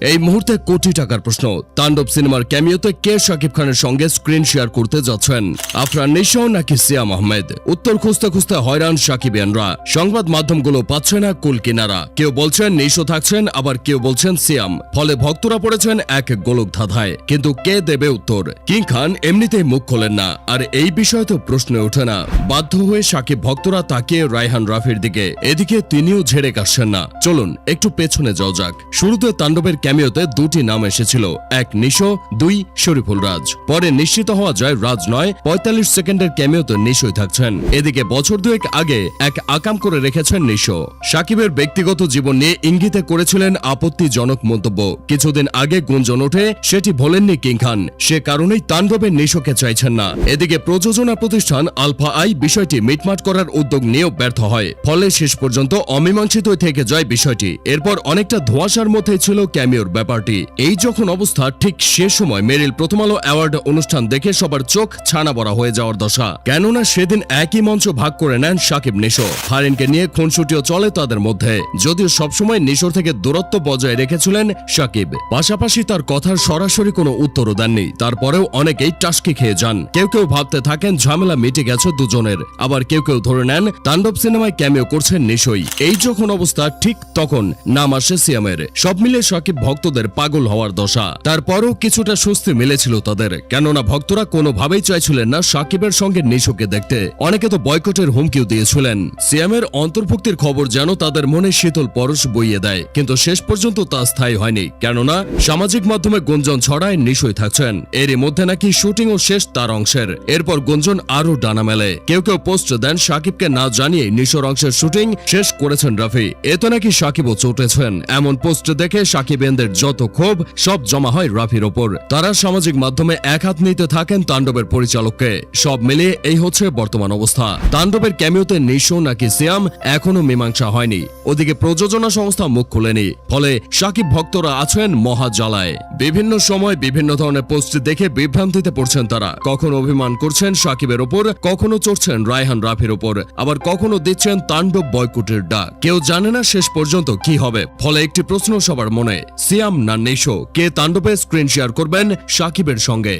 এই মুহূর্তে কোটি টাকার প্রশ্ন। তাণ্ডব সিনেমার ক্যামিওতে কে শাকিব খানের সঙ্গে স্ক্রিন শেয়ার করতে যাচ্ছেন? আফরান নিশো নাকি সিয়াম আহমেদ? উত্তর খুঁজতে খুঁজতে হয়রান সাকিবিয়ানরা। সংবাদ মাধ্যমগুলো পাচ্ছে না কুল কিনারা। কেউ বলছেন নিশো থাকছেন, আবার কেউ বলছেন সিয়াম। ফলে ভক্তরা পড়েছেন এক গোলক ধাঁধায় কিন্তু কে দেবে উত্তর? কিং খান এমনিতেই মুখ খোলেন না। আর এই বিষয়ে তো প্রশ্ন ওঠে না। বাধ্য হয়ে সাকিব ভক্তরা তাকিয়ে রায়হান রাফির দিকে। এদিকে তিনিও ঝেড়ে কাটছেন না। চলুন, একটু পেছনে যাও যাক। শুরুতে তাণ্ডবের ক্যামিওতে দুটি নাম এসেছিল। এক নিশো, দুই শরীফুল রাজ। পরে নিশ্চিত হওয়া যায় রাজ নয়, পঁয়তাল্লিশ সেকেন্ডের ক্যামিওতে নিশোই থাকছেন। এদিকে বছর দুয়েক আগে এক আকাম করে রেখেছেন নিশো। সাকিবের ব্যক্তিগত জীবন নিয়ে ইঙ্গিতে করেছিলেন আপত্তিজনক মন্তব্য। কিছুদিন আগে গুঞ্জন ওঠে, সেটি ভোলেননি কিং খান। সে কারণেই তাণ্ডবের নিশোকে চাইছেন না। এদিকে প্রযোজনা প্রতিষ্ঠান আলফা আই বিষয়টি মিটমাট করার উদ্যোগ নিয়েও ব্যর্থ হয়। ফলে শেষ পর্যন্ত অমীমাংসিতই থেকে যায় বিষয়টি। এরপর অনেকটা ধোঁয়াশার মধ্যে ছিল ক্যামিওর ব্যাপারটি, এই যখন অবস্থা, ঠিক সে সময় মেরিল প্রথম আলো অ্যাওয়ার্ড অনুষ্ঠান দেখে সবার চোখ ছানা বড়া হয়ে যাওয়ার দশা। কেননা সেদিন একই মঞ্চ ভাগ করে নেন সাকিব নিশো। হারিনকে নিয়ে খুনসুটিও চলে তাদের মধ্যে। যদিও সবসময় নিশোর থেকে দূরত্ব বজায় রেখেছিলেন সাকিব। পাশাপাশি তার কথার সরাসরি কোনো উত্তরও দেননি। তারপরেও অনেকেই টাস্কি খেয়ে যান। কেউ কেউ ভাবতে থাকেন ঝামেলা মিটে গেছে দুজনের। আবার কেউ কেউ ধরে নেন, তাণ্ডব সিনেমায় ক্যামিও করছেন নিশোই। এই যখন অবস্থা, ঠিক তখন নাম আসে সিয়ামের। সব মিলে সাকিব ভক্তদের পাগল হওয়ার দশা। তারপরও কিছুটা স্বস্তি মিলেছিল তাদের। কেননা ভক্তরা কোনোভাবেই চাইছিলেন না সাকিবের সঙ্গে নিশোকে দেখতে। অনেকে তো বয়কটের হুমকিও দিয়েছিলেন। সিয়ামের অন্তর্ভুক্তির খবর যেন তাদের মনে শীতল পরশ বইয়ে দেয়। কিন্তু শেষ পর্যন্ত তা স্থায়ী হয়নি। কেননা সামাজিক মাধ্যমে গুঞ্জন ছড়ায় নিশোই থাকছেন। এরই মধ্যে নাকি শুটিংও শেষ তার অংশের। এরপর গুঞ্জন আরও ডানা মেলে কেউ কেউ পোস্ট দেন সাকিবকে না জানিয়ে নিশোর অংশের শুটিং শেষ করেছেন রাফি। এতে নাকি সাকিবও চটেছেন। এমন পোস্ট দেখে সাকিবেনদের যত ক্ষোভ, সব জমা হয় রাফির ওপর। তারা সামাজিক মাধ্যমে এক হাত নিতে থাকেন তাণ্ডবের পরিচালককে। সব মিলিয়ে এই হচ্ছে বর্তমান অবস্থা। তাণ্ডবের ক্যামিওতে নিশো নাকি সিয়াম, এখনও মীমাংসা হয়নি। ওদিকে প্রযোজনা সংস্থা মুখ খুলেনি। ফলে সাকিব ভক্তরা আছেন মহা জ্বালায় বিভিন্ন সময় বিভিন্ন ধরনের পোস্ট দেখে বিভ্রান্তিতে পড়ছেন তারা। কখনো অভিমান করছেন সাকিবের ওপর, কখনো চড়ছেন রায়হান রাফির ওপর। আবার কখনো দিচ্ছেন তাণ্ডব বয়কুটের ডাক। কেউ জানে না শেষ পর্যন্ত কি হবে। ফলে একটি প্রশ্ন সবার মনে সিয়াম না নেশো কে তাণ্ডবে স্ক্রিন শেয়ার করবেন সাকিবের সঙ্গে।